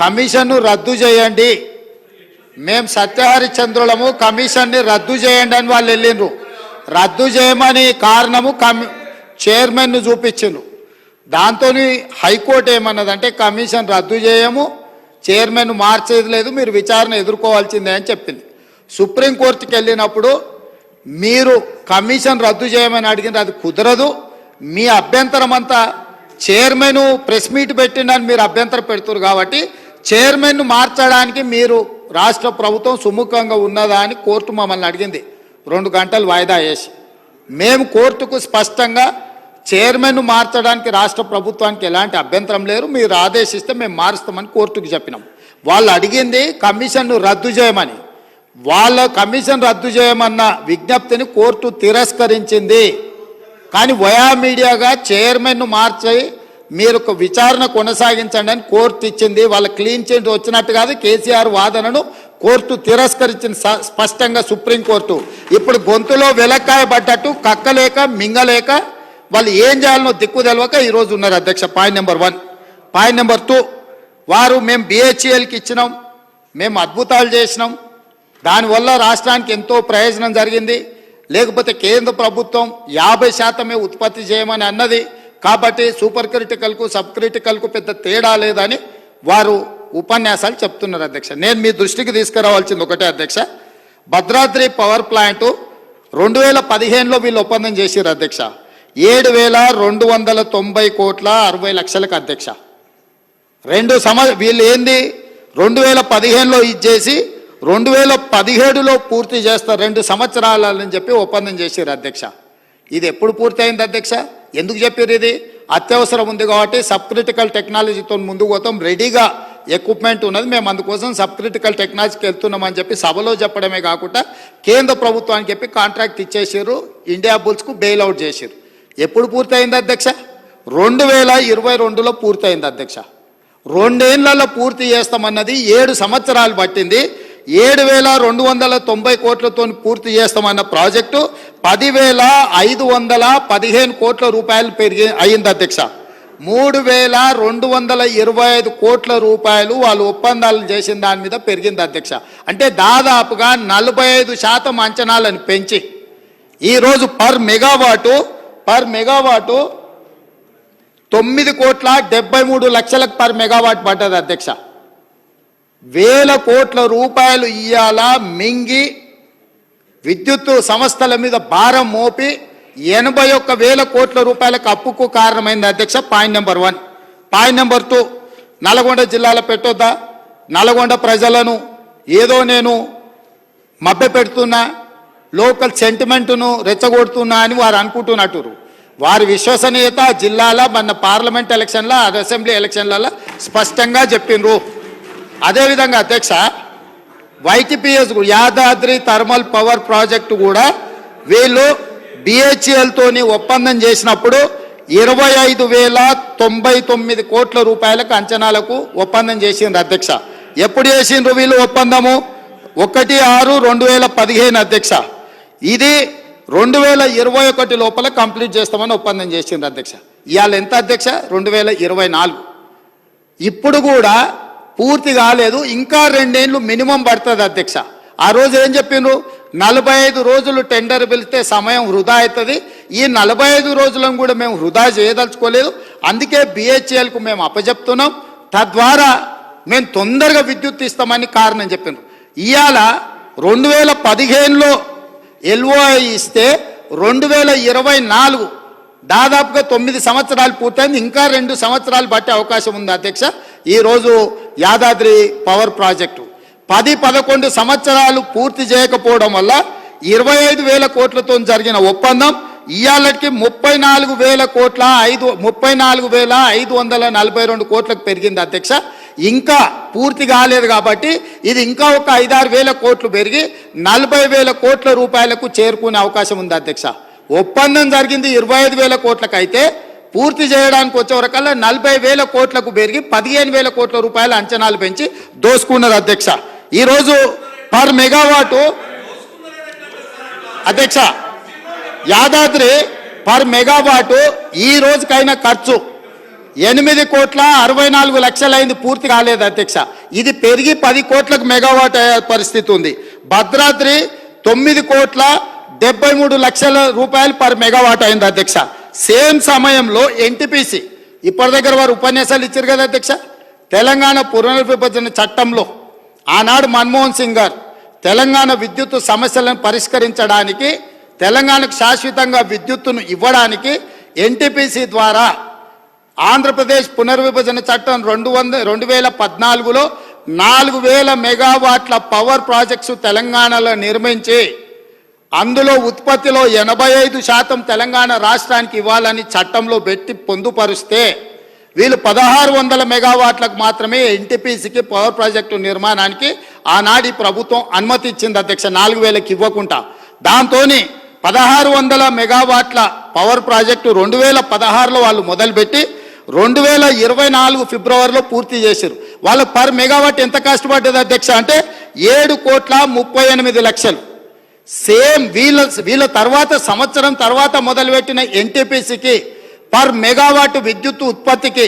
కమిషన్ను రద్దు చేయండి. మేము సత్యహరిచంద్రులము కమిషన్ని రద్దు చేయండి అని వాళ్ళు వెళ్ళిండ్రు. రద్దు చేయమని కారణము కమి చైర్మన్ను చూపించిండ్రు. దాంతో హైకోర్టు ఏమన్నదంటే కమిషన్ రద్దు చేయము చైర్మన్ మార్చేది లేదు మీరు విచారణ ఎదుర్కోవాల్సిందే అని చెప్పింది. సుప్రీంకోర్టుకి వెళ్ళినప్పుడు మీరు కమిషన్ రద్దు చేయమని అడిగింది అది కుదరదు. మీ అభ్యంతరం అంతా చైర్మన్ ప్రెస్ మీట్ పెట్టిండని మీరు అభ్యంతరం పెడుతున్నారు కాబట్టి చైర్మన్ను మార్చడానికి మీరు రాష్ట్ర ప్రభుత్వం సుముఖంగా ఉన్నదా అని కోర్టు మమ్మల్ని అడిగింది. రెండు గంటలు వాయిదా వేసి. మేము కోర్టుకు స్పష్టంగా చైర్మన్ను మార్చడానికి రాష్ట్ర ప్రభుత్వానికి ఎలాంటి అభ్యంతరం లేరు. మీరు ఆదేశిస్తే మేము మారుస్తామని కోర్టుకు చెప్పినాం. వాళ్ళు అడిగింది కమిషన్ను రద్దు చేయమని. వాళ్ళ కమిషన్ రద్దు చేయమన్న విజ్ఞప్తిని కోర్టు తిరస్కరించింది. కానీ వయా మీడియాగా చైర్మన్ను మార్చి మీరు ఒక విచారణ కొనసాగించండి అని కోర్టు ఇచ్చింది. వాళ్ళ క్లీన్ చిట్ వచ్చినట్టు కాదు. కేసీఆర్ వాదనను కోర్టు తిరస్కరించింది స- స్పష్టంగా సుప్రీంకోర్టు ఇప్పుడు గొంతులో వెలక్కాయ పడ్డట్టు కక్కలేక మింగలేక వాళ్ళు ఏం చేయాలనో దిక్కు తెలవక ఈరోజు ఉన్నారు అధ్యక్ష. Point number one. Point number two. వారు మేము బిహెచ్ఎల్కి ఇచ్చినాం. మేము అద్భుతాలు చేసినాం. దానివల్ల రాష్ట్రానికి ఎంతో ప్రయోజనం జరిగింది. లేకపోతే కేంద్ర ప్రభుత్వం యాభై శాతమే ఉత్పత్తి చేయమని అన్నది. కాబట్టి సూపర్ క్రిటికల్కు సబ్ క్రిటికల్కు పెద్ద తేడా లేదని వారు ఉపన్యాసాలు చెప్తున్నారు అధ్యక్ష. నేను మీ దృష్టికి తీసుకురావాల్సింది ఒకటే అధ్యక్ష. భద్రాద్రి పవర్ ప్లాంటు రెండు వేల పదిహేనులో వీళ్ళు ఒప్పందం చేసిర్రు అధ్యక్ష. ఏడు వేల రెండు వందల తొంభై కోట్ల అరవై లక్షలకు అధ్యక్ష. రెండు సమ వీళ్ళు ఏంది? రెండు వేల పదిహేనులో ఇచ్చేసి రెండు వేల పదిహేడులో పూర్తి చేస్తారు రెండు సంవత్సరాలని చెప్పి ఒప్పందం చేశారు అధ్యక్ష. ఇది ఎప్పుడు పూర్తి అయింది అధ్యక్ష? ఎందుకు చెప్పారు ఇది? అత్యవసరం ఉంది కాబట్టి సబ్ క్రిటికల్ టెక్నాలజీతో ముందుకు పోతాం. రెడీగా ఎక్విప్మెంట్ ఉన్నది. మేము అందుకోసం సబ్ క్రిటికల్ టెక్నాలజీకి వెళ్తున్నామని చెప్పి సభలో చెప్పడమే కాకుండా కేంద్ర ప్రభుత్వానికి చెప్పి కాంట్రాక్ట్ ఇచ్చేసారు ఇండియా బుల్స్కు బెయిల్ అవుట్ చేసారు ఎప్పుడు పూర్తయింది అధ్యక్ష? రెండు వేల ఇరవై రెండులో పూర్తయింది అధ్యక్ష. రెండేళ్ళలో పూర్తి చేస్తామన్నది ఏడు సంవత్సరాలు పట్టింది. ఏడు వేల రెండు వందల తొంభై కోట్లతో పూర్తి చేస్తామన్న ప్రాజెక్టు పదివేల ఐదు వందల పదిహేను కోట్ల రూపాయలు పెరిగి అయింది అధ్యక్ష. మూడు వేల రెండు వందల ఇరవై ఐదు కోట్ల రూపాయలు వాళ్ళు ఒప్పందాలు చేసిన దాని మీద పెరిగింది అధ్యక్ష. అంటే దాదాపుగా నలభై ఐదు శాతం అంచనాలను పెంచి ఈరోజు పర్ మెగావాటు పర్ మెగావాటు తొమ్మిది కోట్ల డెబ్బై మూడు లక్షలకు పర్ మెగావాట్ పడ్డది అధ్యక్ష. వేల కోట్ల రూపాయలు ఇయ్యాల మింగి విద్యుత్ సంస్థల మీద భారం మోపి ఎనభై ఒక్క వేల కోట్ల రూపాయలకు అప్పుకు కారణమైంది అధ్యక్ష point number one. Point number two Nalgonda జిల్లాలో పెట్టొద్దా నల్గొండ ప్రజలను ఏదో నేను మభ్య పెడుతున్నా లోకల్ సెంటిమెంటును రెచ్చగొడుతున్నా అని వారు అనుకుంటున్నట్టురు వారి విశ్వసనీయత జిల్లాల మన పార్లమెంట్ ఎలక్షన్ల అసెంబ్లీ ఎలక్షన్లలో స్పష్టంగా చెప్పిండ్రు అదేవిధంగా అధ్యక్ష YTPS Yadadri thermal power project కూడా వీళ్ళు బిహెచ్ఎల్తోని ఒప్పందం చేసినప్పుడు ఇరవై ఐదు వేల తొంభై తొమ్మిది కోట్ల రూపాయలకు అంచనాలకు ఒప్పందం చేసింది అధ్యక్ష. ఎప్పుడు చేసిండ్రు వీళ్ళు ఒప్పందము? ఒకటి ఆరు రెండు వేల పదిహేను అధ్యక్ష. ఇది రెండు వేల ఇరవై ఒకటి లోపల కంప్లీట్ చేస్తామని ఒప్పందం చేసింది అధ్యక్ష. ఇవాళ ఎంత అధ్యక్ష? రెండు వేల ఇరవై నాలుగు. ఇప్పుడు కూడా పూర్తి కాలేదు ఇంకా రెండేళ్ళు మినిమం పడుతుంది అధ్యక్ష. ఆ రోజు ఏం చెప్పిండ్రు? నలభై ఐదు రోజులు టెండర్ పిలిస్తే సమయం వృధా అవుతుంది. ఈ నలభై ఐదు రోజులను కూడా మేము వృధా చేయదలుచుకోలేదు. అందుకే బిహెచ్ఎల్కు మేము అప్పచెప్తున్నాం తద్వారా మేము తొందరగా విద్యుత్ ఇస్తామని కారణం చెప్పిండ్రు ఇవాళ రెండు వేల పదిహేనులో ఎల్ఓఐ ఇస్తే రెండు వేల ఇరవై నాలుగు దాదాపుగా తొమ్మిది సంవత్సరాలు పూర్తయింది. ఇంకా రెండు సంవత్సరాలు పట్టే అవకాశం ఉంది అధ్యక్ష. ఈరోజు యాదాద్రి పవర్ ప్రాజెక్టు. పది పదకొండు సంవత్సరాలు పూర్తి చేయకపోవడం వల్ల ఇరవై ఐదు వేల కోట్లతో జరిగిన ఒప్పందం ఇవాళకి ముప్పై నాలుగు వేల కోట్ల ఐదు ముప్పై నాలుగు వేల ఐదు వందల నలభై రెండు కోట్లకు పెరిగింది అధ్యక్ష. ఇంకా పూర్తి కాలేదు కాబట్టి ఇది ఇంకా ఒక ఐదారు వేల కోట్లు పెరిగి నలభై వేల కోట్ల రూపాయలకు చేరుకునే అవకాశం ఉంది అధ్యక్ష. ఒప్పందం జరిగింది ఇరవై ఐదు వేల కోట్లకు అయితే పూర్తి చేయడానికి వచ్చేవరకల్లా నలభై వేల కోట్లకు పెరిగి పదిహేను వేల కోట్ల రూపాయల అంచనాలు పెంచి దోసుకున్నారు అధ్యక్ష. ఈరోజు పర్ మెగావాటు అధ్యక్ష యాదాద్రి పర్ మెగావాటు ఈ రోజుకైన ఖర్చు. ఎనిమిది కోట్ల అరవై నాలుగు లక్షలైంది పూర్తి కాలేదు అధ్యక్ష. ఇది పెరిగి పది కోట్లకు మెగావాట్ అయ్యే పరిస్థితి ఉంది. భద్రాద్రి తొమ్మిది కోట్ల డెబ్బై మూడు లక్షల రూపాయలు పర్ మెగావాట్ అయింది అధ్యక్ష. సేమ్ సమయంలో ఎన్టీపీసీ ఇప్పటి దగ్గర వారు ఉపన్యాసాలు ఇచ్చారు కదా అధ్యక్ష. తెలంగాణ పునర్విభజన చట్టంలో ఆనాడు మన్మోహన్ సింగ్ గారు తెలంగాణ విద్యుత్ సమస్యలను పరిష్కరించడానికి తెలంగాణకు శాశ్వతంగా విద్యుత్తును ఇవ్వడానికి ఎన్టీపీసీ ద్వారా ఆంధ్రప్రదేశ్ పునర్విభజన చట్టం రెండు వంద రెండు వేల పద్నాలుగులో నాలుగు వేల మెగావాట్ల పవర్ ప్రాజెక్ట్స్ తెలంగాణలో నిర్మించి అందులో ఉత్పత్తిలో ఎనభై ఐదు శాతం తెలంగాణ రాష్ట్రానికి ఇవ్వాలని చట్టంలో పెట్టి పొందుపరిస్తే వీళ్ళు పదహారు వందల మెగావాట్లకు మాత్రమే ఎన్టీపీసీకి పవర్ ప్రాజెక్టు నిర్మాణానికి ఆనాడి ప్రభుత్వం అనుమతి ఇచ్చింది అధ్యక్ష నాలుగు వేలకు ఇవ్వకుండా. దాంతోని పదహారు వందల మెగావాట్ల పవర్ ప్రాజెక్టు రెండు వేల పదహారులో వాళ్ళు మొదలుపెట్టి రెండు వేల ఇరవై నాలుగు ఫిబ్రవరిలో పూర్తి చేశారు. వాళ్ళు పర్ మెగావాట్ ఎంత కష్టపడ్డది అధ్యక్ష అంటే ఏడు కోట్ల ముప్పై ఎనిమిది లక్షలు. సేమ్ వీళ్ళ వీళ్ళ తర్వాత సంవత్సరం తర్వాత మొదలుపెట్టిన ఎన్టీపీసీకి పర్ మెగావాట్ విద్యుత్ ఉత్పత్తికి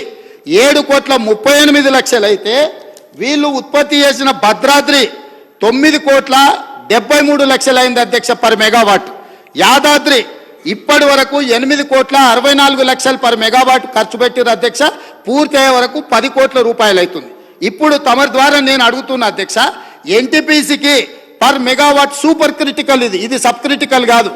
ఏడు కోట్ల ముప్పై ఎనిమిది లక్షలు అయితే వీళ్ళు ఉత్పత్తి చేసిన భద్రాద్రి తొమ్మిది కోట్ల డెబ్బై మూడు లక్షలైంది అధ్యక్ష పర్ మెగావాట్. యాదాద్రి ఇప్పటి వరకు ఎనిమిది కోట్ల అరవై నాలుగు లక్షలు పర్ మెగావాట్ ఖర్చు పెట్టిన అధ్యక్ష. పూర్తి అయ్యే వరకు పది కోట్ల రూపాయలు అవుతుంది ఇప్పుడు తమరి ద్వారా నేను అడుగుతున్న అధ్యక్ష ఎన్టీపీసీకి పర్ మెగావాట్ సూపర్ క్రిటికల్ ఇది. ఇది సబ్ క్రిటికల్ కాదు.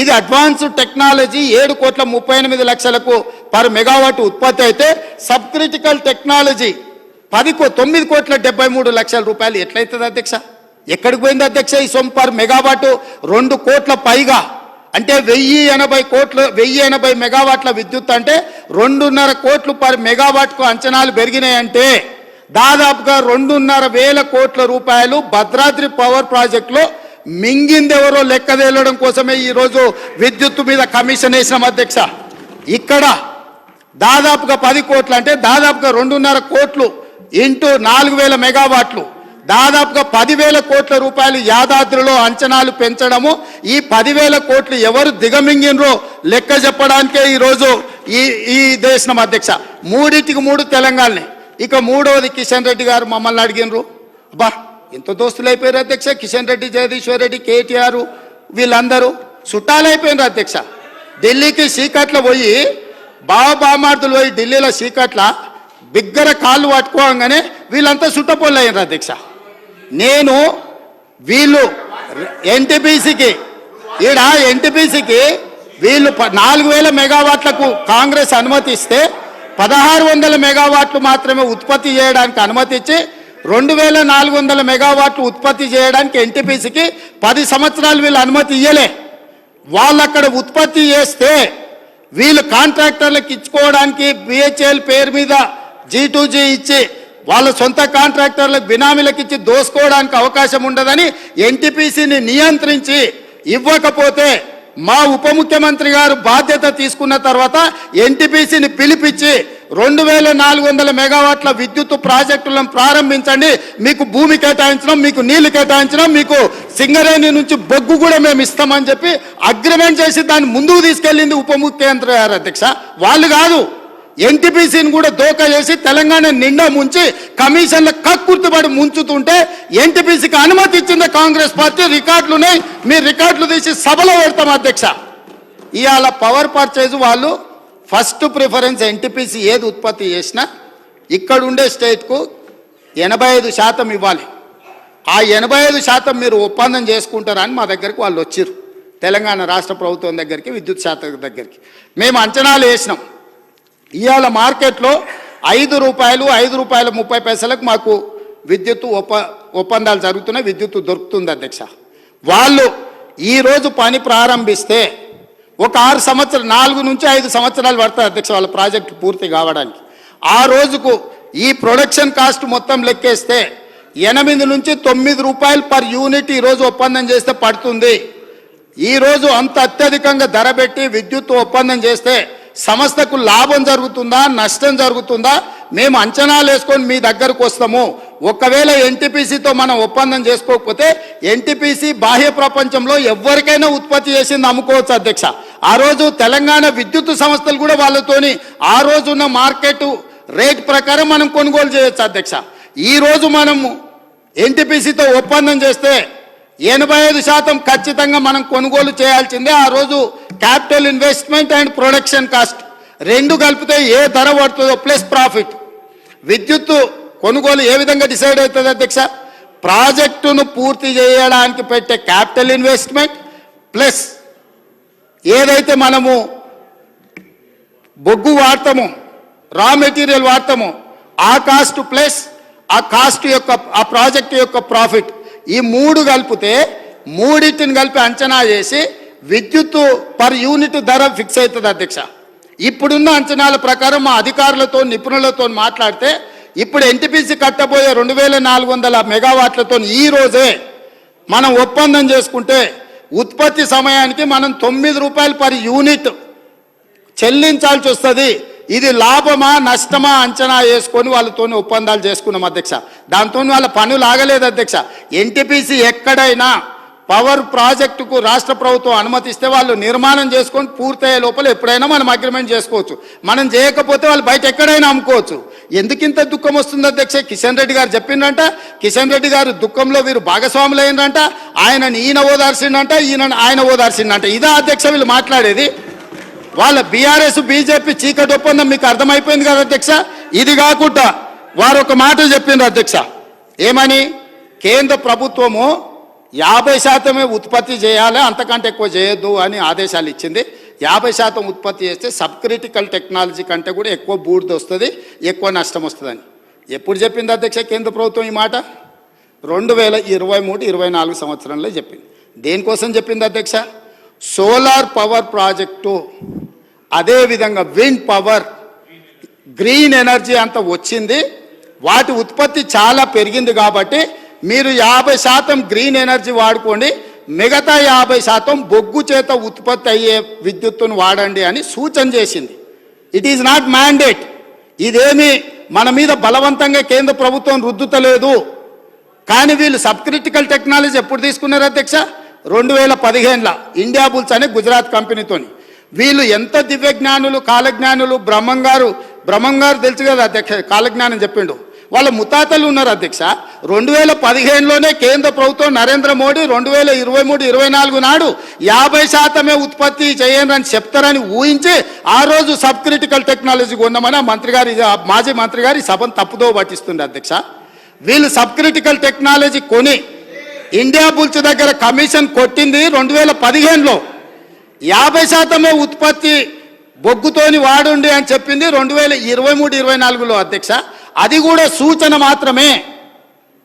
ఇది అడ్వాన్స్డ్ టెక్నాలజీ ఏడు కోట్ల ముప్పై ఎనిమిది లక్షలకు పర్ మెగావాట్ ఉత్పత్తి అయితే సబ్ క్రిటికల్ టెక్నాలజీ పది కో తొమ్మిది కోట్ల డెబ్బై మూడు లక్షల రూపాయలు ఎట్లయితుంది అధ్యక్ష? ఎక్కడికి పోయింది అధ్యక్ష ఈ సొమ్ పర్ మెగావాట్? రెండు కోట్ల పైగా. అంటే వెయ్యి ఎనభై కోట్లు వెయ్యి ఎనభై మెగావాట్ల విద్యుత్ అంటే రెండున్నర కోట్లు పర్ మెగావాట్కు అంచనాలు పెరిగినాయంటే దాదాపుగా రెండున్నర వేల కోట్ల రూపాయలు భద్రాద్రి పవర్ ప్రాజెక్టులో మింగిందెవరో లెక్క తేలడం కోసమే ఈరోజు విద్యుత్తు మీద కమిషన్ వేసిన అధ్యక్ష. ఇక్కడ దాదాపుగా పది కోట్లు అంటే దాదాపుగా రెండున్నర కోట్లు ఇంటూ నాలుగు వేల మెగావాట్లు. దాదాపుగా పదివేల కోట్ల రూపాయలు యాదాద్రిలో అంచనాలు పెంచడము ఈ పదివేల కోట్లు ఎవరు దిగమింగినరో లెక్క చెప్పడానికే ఈరోజు ఈ ఈ దేశం అధ్యక్ష. మూడింటికి మూడు తెలంగాణనే ఇక మూడవది కిషన్ రెడ్డి గారు మమ్మల్ని అడిగినరు. అబ్బా ఎంత దోస్తులు అయిపోయారు అధ్యక్ష. కిషన్ రెడ్డి జగదీశ్వర్ రెడ్డి కేటీఆర్ వీళ్ళందరూ చుట్టాలైపోయినారు అధ్యక్ష. ఢిల్లీకి సీకట్ల పోయి బావ బామార్దులు పోయి ఢిల్లీలో సీకట్ల బిగ్గర కాళ్ళు పట్టుకోగానే వీళ్ళంతా చుట్టపోళ్ళు అయ్యారు అధ్యక్ష. నేను వీళ్ళు ఎన్టీపీసీకి ఈడ ఎన్టీపీసీకి వీళ్ళు ప- నాలుగు వేల మెగావాట్లకు కాంగ్రెస్ అనుమతిస్తే పదహారు వందల మెగావాట్లు మాత్రమే ఉత్పత్తి చేయడానికి అనుమతి ఇచ్చి రెండు వేల నాలుగు వందల మెగావాట్లు ఉత్పత్తి చేయడానికి ఎన్టీపీసీకి పది సంవత్సరాలు వీళ్ళు అనుమతి ఇయ్యలే. వాళ్ళు అక్కడ ఉత్పత్తి చేస్తే వీళ్ళు కాంట్రాక్టర్లకు ఇచ్చుకోవడానికి బిహెచ్ఎల్ పేరు మీద జీ టూ జీ ఇచ్చి వాళ్ళ సొంత కాంట్రాక్టర్లకు బినామీలకు ఇచ్చి దోసుకోవడానికి అవకాశం ఉండదని ఎన్టీపీసీని నియంత్రించి ఇవ్వకపోతే మా ఉప ముఖ్యమంత్రి గారు బాధ్యత తీసుకున్న తర్వాత ఎన్టీపీసీని పిలిపించి రెండు వేల నాలుగు వందల మెగావాట్ల విద్యుత్ ప్రాజెక్టులను ప్రారంభించండి. మీకు భూమి కేటాయించడం మీకు నీళ్ళు కేటాయించడం మీకు సింగరేణి నుంచి బొగ్గు కూడా మేము ఇస్తామని చెప్పి అగ్రిమెంట్ చేసి దాన్ని ముందుకు తీసుకెళ్ళింది ఉప ముఖ్యమంత్రి గారు అధ్యక్ష. వాళ్ళు కాదు. ఎన్టీపీసీని కూడా దోకా చేసి తెలంగాణ నిండా ముంచి కమిషన్ల కక్కుర్తిపడి ముంచుతుంటే ఎన్టీపీసీకి అనుమతి ఇచ్చింది కాంగ్రెస్ పార్టీ. రికార్డులు ఉన్నాయి. మీ రికార్డులు తీసి సభలో పెడతాం అధ్యక్ష. ఇవాళ పవర్ పర్చేజ్ వాళ్ళు ఫస్ట్ ప్రిఫరెన్స్ ఎన్టీపీసీ ఏది ఉత్పత్తి చేసినా ఇక్కడ ఉండే స్టేట్కు ఎనభై ఐదు శాతం ఇవ్వాలి. ఆ ఎనభై ఐదు శాతం మీరు ఒప్పందం చేసుకుంటారని మా దగ్గరికి వాళ్ళు వచ్చారు తెలంగాణ రాష్ట్ర ప్రభుత్వం దగ్గరికి విద్యుత్ శాఖ దగ్గరికి. మేము అంచనాలు వేసినాం. ఇవాళ మార్కెట్లో ఐదు రూపాయలు ఐదు రూపాయల ముప్పై పైసలకు మాకు విద్యుత్ ఒప్ప ఒప్పందాలు జరుగుతున్నాయి విద్యుత్ దొరుకుతుంది అధ్యక్ష. వాళ్ళు ఈరోజు పని ప్రారంభిస్తే ఒక ఆరు సంవత్సరాలు నాలుగు నుంచి ఐదు సంవత్సరాలు పడుతుంది అధ్యక్ష వాళ్ళ ప్రాజెక్ట్ పూర్తి కావడానికి. ఆ రోజుకు ఈ ప్రొడక్షన్ కాస్ట్ మొత్తం లెక్కేస్తే ఎనిమిది నుంచి తొమ్మిది రూపాయలు పర్ యూనిట్ ఈరోజు ఒప్పందం చేస్తే పడుతుంది. ఈ రోజు అంత అత్యధికంగా ధర పెట్టి విద్యుత్ ఒప్పందం చేస్తే సంస్థకు లాభం జరుగుతుందా నష్టం జరుగుతుందా మేము అంచనాలు వేసుకొని మీ దగ్గరకు వస్తాము. ఒకవేళ ఎన్టీపీసీతో మనం ఒప్పందం చేసుకోకపోతే ఎన్టీపీసీ బాహ్య ప్రపంచంలో ఎవరికైనా ఉత్పత్తి చేసింది అమ్ముకోవచ్చు అధ్యక్ష. ఆ రోజు తెలంగాణ విద్యుత్ సంస్థలు కూడా వాళ్ళతోని ఆ రోజున్న మార్కెట్ రేట్ ప్రకారం మనం కొనుగోలు చేయొచ్చు అధ్యక్ష. ఈ రోజు మనము ఎన్టీపీసీతో ఒప్పందం చేస్తే ఎనభై ఐదు శాతం ఖచ్చితంగా మనం కొనుగోలు చేయాల్సిందే. ఆ రోజు capital investment and production cost రెండు కలిపితే ఏ ధర పడుతుందో ప్లస్ ప్రాఫిట్. విద్యుత్ కొనుగోలు ఏ విధంగా డిసైడ్ అవుతుంది అధ్యక్ష? ప్రాజెక్టును పూర్తి చేయడానికి పెట్టే క్యాపిటల్ ఇన్వెస్ట్మెంట్ ప్లస్ ఏదైతే మనము బొగ్గు వాడతామో రా మెటీరియల్ వాడతామో ఆ కాస్ట్ ప్లస్ ఆ కాస్ట్ యొక్క ఆ ప్రాజెక్ట్ యొక్క ప్రాఫిట్. ఈ మూడు కలిపితే మూడింటిని కలిపి అంచనా చేసి విద్యుత్ పర్ యూనిట్ ధర ఫిక్స్ అవుతుంది అధ్యక్ష. ఇప్పుడున్న అంచనాల ప్రకారం మా అధికారులతో నిపుణులతో మాట్లాడితే ఇప్పుడు ఎన్టీపీసీ కట్టబోయే రెండు వేల నాలుగు వందల మెగావాట్లతో ఈ రోజే మనం ఒప్పందం చేసుకుంటే ఉత్పత్తి సమయానికి మనం తొమ్మిది రూపాయలు పర్ యూనిట్ చెల్లించాల్సి వస్తుంది. ఇది లాభమా నష్టమా అంచనా వేసుకొని వాళ్ళతో ఒప్పందాలు చేసుకున్నాం అధ్యక్ష. దాంతో వాళ్ళ పనులు ఆగలేదు అధ్యక్ష. ఎన్టీపీసీ ఎక్కడైనా పవర్ ప్రాజెక్టుకు రాష్ట్ర ప్రభుత్వం అనుమతిస్తే వాళ్ళు నిర్మాణం చేసుకొని పూర్తయ్యే లోపల ఎప్పుడైనా మనం అగ్రిమెంట్ చేసుకోవచ్చు. మనం చేయకపోతే వాళ్ళు బయట ఎక్కడైనా అమ్ముకోవచ్చు. ఎందుకింత దుఃఖం వస్తుంది అధ్యక్ష? కిషన్ రెడ్డి గారు చెప్పిండంట కిషన్ రెడ్డి గారు దుఃఖంలో వీరు భాగస్వాములు అయిందంట ఆయనని ఈయన ఓదార్సిండంట ఈయన ఆయన ఓదార్సిండంట ఇదా అధ్యక్ష వీళ్ళు మాట్లాడేది. వాళ్ళ బీఆర్ఎస్ బీజేపీ చీకటి ఒప్పందం మీకు అర్థమైపోయింది కదా అధ్యక్ష? ఇది కాకుండా వారు ఒక మాట చెప్పిండ్రు అధ్యక్ష. ఏమని? కేంద్ర ప్రభుత్వము యాభై శాతమే ఉత్పత్తి చేయాలి అంతకంటే ఎక్కువ చేయొద్దు అని ఆదేశాలు ఇచ్చింది. యాభై శాతం ఉత్పత్తి చేస్తే సబ్ క్రిటికల్ టెక్నాలజీ కంటే కూడా ఎక్కువ బూడిద వస్తుంది ఎక్కువ నష్టం వస్తుందని. ఎప్పుడు చెప్పింది అధ్యక్ష కేంద్ర ప్రభుత్వం ఈ మాట? రెండు వేల ఇరవై మూడు ఇరవై నాలుగు సంవత్సరంలో చెప్పింది. దేనికోసం చెప్పింది అధ్యక్ష? సోలార్ పవర్ ప్రాజెక్టు అదేవిధంగా విండ్ పవర్ గ్రీన్ ఎనర్జీ అంత వచ్చింది. వాటి ఉత్పత్తి చాలా పెరిగింది కాబట్టి మీరు యాభై శాతం గ్రీన్ ఎనర్జీ వాడుకోండి. మిగతా యాభై శాతం బొగ్గు చేత ఉత్పత్తి అయ్యే విద్యుత్తును వాడండి అని సూచన చేసింది. ఇట్ ఈజ్ నాట్ మ్యాండేట్ ఇదేమి మన మీద బలవంతంగా కేంద్ర ప్రభుత్వం రుద్దుతలేదు. కానీ వీళ్ళు సబ్ క్రిటికల్ టెక్నాలజీ ఎప్పుడు తీసుకున్నారు అధ్యక్ష? రెండు వేల పదిహేనులో. ఇండియా బుల్స్ అనే గుజరాత్ కంపెనీతోని. వీళ్ళు ఎంత దివ్యజ్ఞానులు కాలజ్ఞానులు బ్రహ్మం గారు బ్రహ్మం గారు తెలుసు కదా అధ్యక్ష కాలజ్ఞానం చెప్పిండు. వాళ్ళ ముతాతలు ఉన్నారు అధ్యక్ష. రెండు వేల పదిహేనులోనే కేంద్ర ప్రభుత్వం నరేంద్ర మోడీ రెండు వేల ఇరవై మూడు ఇరవై నాలుగు నాడు యాభై శాతమే ఉత్పత్తి చేయండి అని చెప్తారని ఊహించి ఆ రోజు సబ్ క్రిటికల్ టెక్నాలజీ కొన్నామని ఆ మంత్రి గారి ఆ మాజీ మంత్రి గారి సభను తప్పుదో పట్టిస్తుంది అధ్యక్ష. వీళ్ళు సబ్ క్రిటికల్ టెక్నాలజీ కొని ఇండియా బుల్స్ దగ్గర కమిషన్ కొట్టింది రెండు వేల పదిహేనులో యాభై శాతమే ఉత్పత్తి బొగ్గుతోని వాడుండి అని చెప్పింది రెండు వేల ఇరవై మూడు ఇరవై నాలుగులో అధ్యక్ష. అది కూడా సూచన మాత్రమే.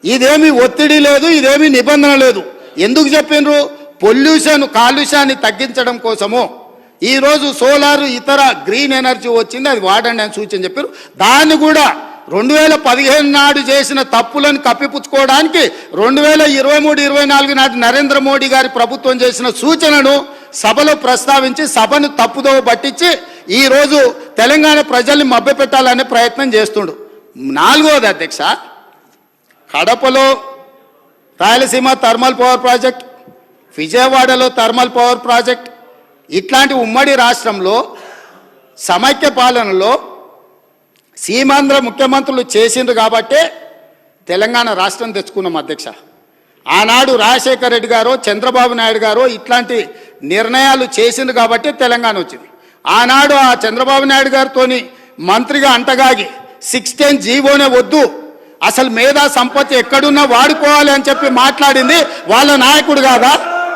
ఇదేమి ఒత్తిడి లేదు ఇదేమి నిబంధన లేదు. ఎందుకు చెప్పిండ్రు? పొల్యూషన్ కాలుష్యాన్ని తగ్గించడం కోసము. ఈరోజు సోలార్ ఇతర గ్రీన్ ఎనర్జీ వచ్చింది అది వాడండి అని సూచన చెప్పారు. దాన్ని కూడా రెండు వేల పదిహేను నాడు చేసిన తప్పులను కప్పిపుచ్చుకోవడానికి రెండు వేల ఇరవై మూడు ఇరవై నాలుగు నాటి నరేంద్ర మోడీ గారి ప్రభుత్వం చేసిన సూచనను సభలో ప్రస్తావించి సభను తప్పుదోవ పట్టించి ఈ రోజు తెలంగాణ ప్రజల్ని మభ్యపెట్టాలనే ప్రయత్నం చేస్తుండు. నాలుగవది అధ్యక్ష కడపలో రాయలసీమ థర్మల్ పవర్ ప్రాజెక్ట్ విజయవాడలో థర్మల్ పవర్ ప్రాజెక్ట్ ఇట్లాంటి ఉమ్మడి రాష్ట్రంలో సమైక్య పాలనలో సీమాంధ్ర ముఖ్యమంత్రులు చేసిండ్రు కాబట్టే తెలంగాణ రాష్ట్రం తెచ్చుకున్నాం అధ్యక్ష. ఆనాడు రాజశేఖర రెడ్డి గారు చంద్రబాబు నాయుడు గారు ఇట్లాంటి నిర్ణయాలు చేసింది కాబట్టి తెలంగాణ వచ్చింది. ఆనాడు ఆ చంద్రబాబు నాయుడు గారితోని మంత్రిగా అంటగాగి సిక్స్టీన్ జీవోనే వద్దు. అసలు మేధా సంపత్తి ఎక్కడున్నా వాడుకోవాలి అని చెప్పి మాట్లాడింది వాళ్ళ నాయకుడు కాదా?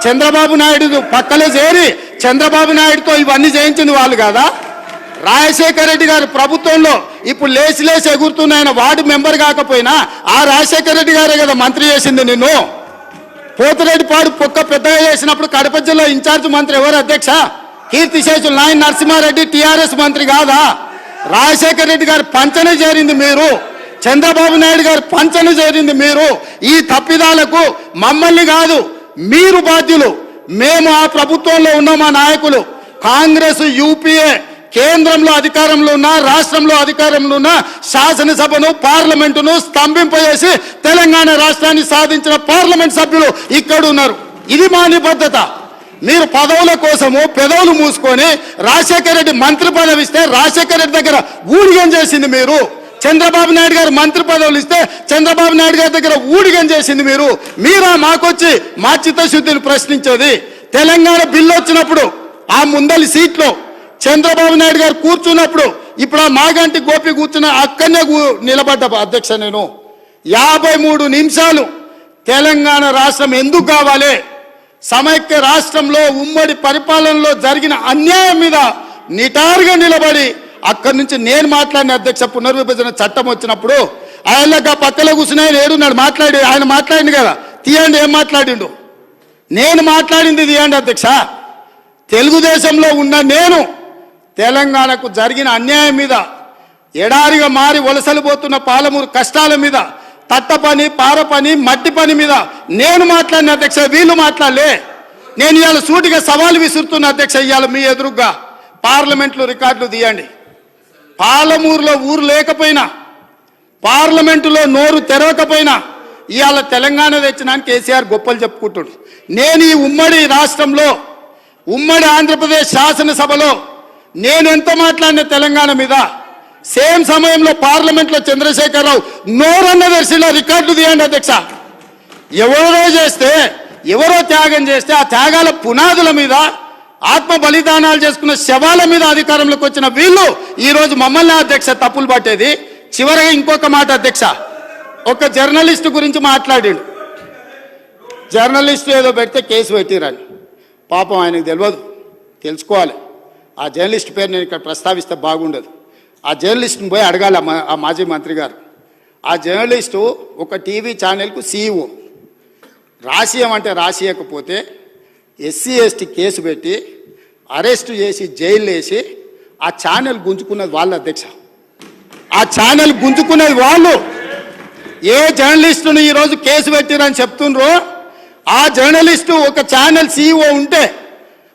చంద్రబాబు నాయుడు పక్కలో చేరి చంద్రబాబు నాయుడుతో ఇవన్నీ చేయించింది వాళ్ళు కాదా? రాజశేఖర రెడ్డి గారు ప్రభుత్వంలో ఇప్పుడు లేచి లేచి ఎగురుతున్న ఆయన వార్డు మెంబర్ కాకపోయినా ఆ రాజశేఖర రెడ్డి గారే కదా మంత్రి చేసింది నిన్ను. పోతిరెడ్డిపాడు పొక్క పెద్దగా చేసినప్పుడు కడప జిల్లా ఇన్ఛార్జ్ మంత్రి ఎవరు అధ్యక్ష? కీర్తిశేషులు నాయన నరసింహారెడ్డి టిఆర్ఎస్ మంత్రి కాదా? రాజశేఖర రెడ్డి గారి పంచన చేరింది మీరు. చంద్రబాబు నాయుడు గారి పంచన చేరింది మీరు. ఈ తప్పిదాలకు మమ్మల్ని కాదు మీరు బాధ్యులు. మేము ఆ ప్రభుత్వంలో ఉన్న మా నాయకులు. కాంగ్రెస్ యూపీఏ కేంద్రంలో అధికారంలో ఉన్న రాష్ట్రంలో అధికారంలో ఉన్న శాసనసభను పార్లమెంటును స్తంభింపజేసి తెలంగాణ రాష్ట్రాన్ని సాధించిన పార్లమెంట్ సభ్యులు ఇక్కడ ఉన్నారు. ఇది మా నిబద్ధత మీరు పదవుల కోసము పెదవులు మూసుకొని రాజశేఖర రెడ్డి మంత్రి పదవి ఇస్తే రాజశేఖర రెడ్డి దగ్గర ఊడిగం చేసింది మీరు. చంద్రబాబు నాయుడు గారు మంత్రి పదవులు ఇస్తే చంద్రబాబు నాయుడు గారి దగ్గర ఊడిగం చేసింది మీరు. మీరా మాకొచ్చి మా చిత్తశుద్ధిని ప్రశ్నించేది. తెలంగాణ బిల్లు వచ్చినప్పుడు ఆ ముందలి సీట్లో చంద్రబాబు నాయుడు గారు కూర్చున్నప్పుడు ఇప్పుడు ఆ మాగంటి గోపి కూర్చున్న అక్కడనే నిలబడ్డ అధ్యక్ష నేను. యాభై మూడు నిమిషాలు తెలంగాణ రాష్ట్రం ఎందుకు కావాలి? సమైక్య రాష్ట్రంలో ఉమ్మడి పరిపాలనలో జరిగిన అన్యాయం మీద నిటారుగా నిలబడి అక్కడి నుంచి నేను మాట్లాడిన అధ్యక్ష పునర్విభజన చట్టం వచ్చినప్పుడు ఆయన ఆ పక్కలో కూర్చుని ఆయన ఏడున్నాడు మాట్లాడి ఆయన మాట్లాడింది కదా. తీయండి ఏం మాట్లాడిండు? నేను మాట్లాడింది తీయండి అధ్యక్ష. తెలుగుదేశంలో ఉన్న నేను తెలంగాణకు జరిగిన అన్యాయం మీద ఎడారిగా మారి వలసలు పోతున్న పాలమూరు కష్టాల మీద తట్ట పని పార పని మట్టి పని మీద నేను మాట్లాడిన అధ్యక్ష వీళ్ళు మాట్లాడలే. నేను ఇవాళ సూటిగా సవాలు విసురుతున్న అధ్యక్ష ఇవాళ మీ ఎదురుగా పార్లమెంట్లో రికార్డులు తీయండి. పాలమూరులో ఊరు లేకపోయినా పార్లమెంటులో నోరు తెరవకపోయినా ఇవాళ తెలంగాణ తెచ్చినానికి కేసీఆర్ గొప్పలు చెప్పుకుంటుడు. నేను ఈ ఉమ్మడి రాష్ట్రంలో ఉమ్మడి ఆంధ్రప్రదేశ్ శాసనసభలో నేను ఎంత మాట్లాడిన తెలంగాణ మీద? సేమ్ సమయంలో పార్లమెంట్లో చంద్రశేఖరరావు నోరన్న దర్శిలో రికార్డు తీయండి అధ్యక్ష. ఎవరో చేస్తే ఎవరో త్యాగం చేస్తే ఆ త్యాగాల పునాదుల మీద ఆత్మ బలిదానాలు చేసుకున్న శవాల మీద అధికారంలోకి వచ్చిన వీళ్ళు ఈరోజు మమ్మల్ని అధ్యక్ష తప్పులు పట్టేది. చివరగా ఇంకొక మాట అధ్యక్ష. ఒక జర్నలిస్ట్ గురించి మాట్లాడాడు. జర్నలిస్ట్ ఏదో పెడితే కేసు పెట్టిరని. పాపం ఆయనకు తెలియదు తెలుసుకోవాలి. ఆ జర్నలిస్ట్ పేరు నేను ఇక్కడ ప్రస్తావిస్తే బాగుండదు. ఆ జర్నలిస్ట్ని పోయి అడగాలి ఆ మా- మాజీ మంత్రి గారు. ఆ జర్నలిస్టు ఒక టీవీ ఛానల్కు సీఈఓ. రాసియమంటే రాసియకపోతే ఎస్సీ ఎస్టీ కేసు పెట్టి అరెస్ట్ చేసి జైలు వేసి ఆ ఛానల్ గుంజుకున్నది వాళ్ళ అధ్యక్ష. ఆ ఛానల్ గుంజుకున్నది వాళ్ళు. ఏ జర్నలిస్టును ఈరోజు కేసు పెట్టిరని చెప్తుండ్రో ఆ జర్నలిస్టు ఒక ఛానల్ సీఈఓ ఉంటే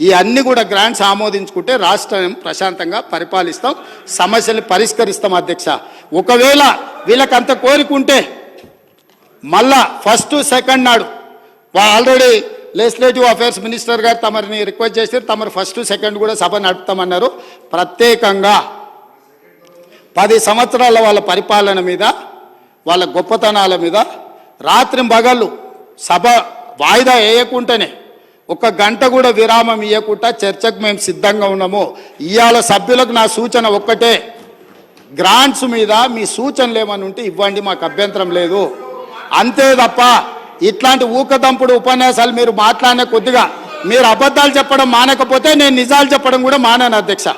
ఈ అన్ని కూడా గ్రాంట్స్ ఆమోదించుకుంటే రాష్ట్రం ప్రశాంతంగా పరిపాలిస్తాం సమస్యలు పరిష్కరిస్తాం అధ్యక్ష. ఒకవేళ వీళ్ళకి అంత కోరికుంటే మళ్ళా ఫస్ట్ సెకండ్ నాడు ఆల్రెడీ లెజిస్లేటివ్ అఫైర్స్ మినిస్టర్ గారు తమరిని రిక్వెస్ట్ చేశారు తమరు ఫస్ట్ సెకండ్ కూడా సభ నడుపుతామన్నారు. ప్రత్యేకంగా పది సంవత్సరాల వాళ్ళ పరిపాలన మీద వాళ్ళ గొప్పతనాల మీద రాత్రి పగళ్ళు సభ వాయిదా వేయకుండానే ఒక గంట కూడా విరామం ఇవ్వకుండా చర్చకు మేము సిద్ధంగా ఉన్నాము. ఇవాళ సభ్యులకు నా సూచన ఒక్కటే. గ్రాంట్స్ మీద మీ సూచనలు ఏమని ఉంటే ఇవ్వండి మాకు అభ్యంతరం లేదు. అంతే తప్ప ఇట్లాంటి ఊకదంపుడు ఉపన్యాసాలు మీరు మాట్లాడిన కొద్దిగా మీరు అబద్ధాలు చెప్పడం మానకపోతే నేను నిజాలు చెప్పడం కూడా మానాను అధ్యక్ష.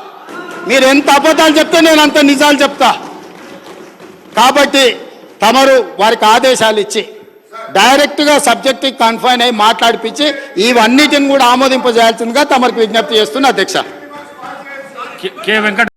మీరు ఎంత అబద్ధాలు చెప్తే నేను అంత నిజాలు చెప్తా. కాబట్టి తమరు వారికి ఆదేశాలు ఇచ్చి డైరెక్ట్గా సబ్జెక్ట్ కన్ఫైన్ అయి మాట్లాడిపించి ఇవన్నిటిని కూడా ఆమోదింపజేయాల్సిందిగా తమకు విజ్ఞప్తి చేస్తున్నా అధ్యక్ష. కె వెంకట